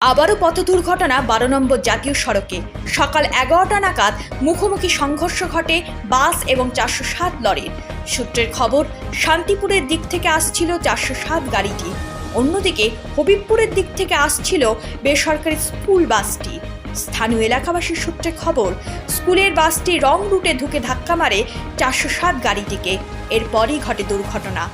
আবারও পথ দুর্ঘটনা বারো নম্বর জাতীয় সড়কে। সকাল এগারোটা নাগাদ মুখোমুখি সংঘর্ষ ঘটে বাস এবং চারশো সাত লরির। সূত্রের খবর, শান্তিপুরের দিক থেকে আসছিল চারশো সাত গাড়িটি। অন্যদিকে, হবিবপুরের দিক থেকে আসছিল বেসরকারি স্কুল বাসটি। স্থানীয় এলাকাবাসীর সূত্রে খবর, স্কুলের বাসটি রং রুটে ঢুকে ধাক্কা মারে চারশো সাত গাড়িটিকে। এরপরই ঘটে দুর্ঘটনা।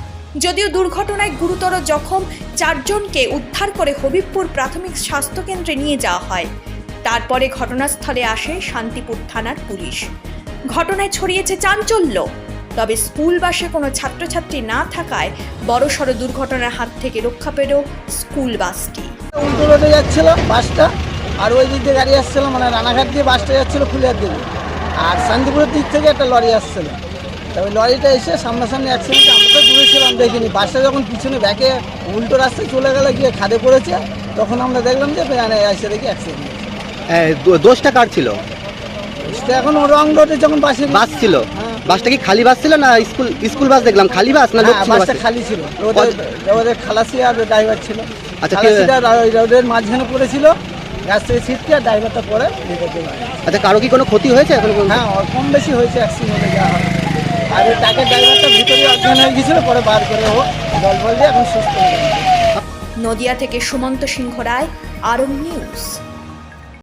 যদিও দুর্ঘটনায় গুরুতর জখম, চারজনকে উদ্ধার করে হবিবপুর প্রাথমিক স্বাস্থ্যকেন্দ্রে নিয়ে যাওয়া হয়। তারপরে ঘটনাস্থলে আসে শান্তিপুর থানার পুলিশ। ঘটনায় ছড়িয়েছে চাঞ্চল্য। তবে স্কুল বাসে কোনো ছাত্রছাত্রী না থাকায় বড়সড় দুর্ঘটনার হাত থেকে রক্ষা পেল স্কুল বাসটি। উল্টো রোডে যাচ্ছিল বাসটা, আর ওই দিক দিয়ে গাড়ি আসছিল মানে রানাঘাট দিয়ে বাসটা যাচ্ছিল ফুলিয়ার দিকে। আর শান্তিপুরের দিক থেকে একটা লরি আসছিল। তবে লরিটা এসে সামনাসামনি অ্যাক্সিডেন্ট আমরা তো দূরে ছিলাম। দেখিনি বাসটা যখন পিছনে ব্যাকে উল্টো রাস্তায় চলে গেলে গিয়ে খাদে পড়েছে তখন আমরা দেখলাম যে এসে দেখি অ্যাক্সিডেন্ট দোষটা কার ছিল? এখন রং রোডে যখন বাসে বাস ছিল? হ্যাঁ। বাসটা কি খালি বাস ছিল না স্কুল স্কুল বাস দেখলাম? খালি বাস না লোক হ্যাঁ, ছিল? বাসটা খালি ছিল। ওদের খালাসি আর ড্রাইভার ছিল। আচ্ছা, রোডের মাঝখানে পড়েছিল। গাছ থেকে ছিটকে আর ড্রাইভারটা পরে। আচ্ছা কারও কি কোনো ক্ষতি হয়েছে এখন হ্যাঁ কম বেশি হয়েছে অ্যাক্সিডেন্টে যা হয়। আর টাকের ড্রাইভারটা অজ্ঞান হয়ে গেছিল পরে বার করে ও জল ফল দিয়ে এখন সুস্থ হয়ে নদিয়া থেকে সুমন্ত সিংহ রায় আরব নিউজ।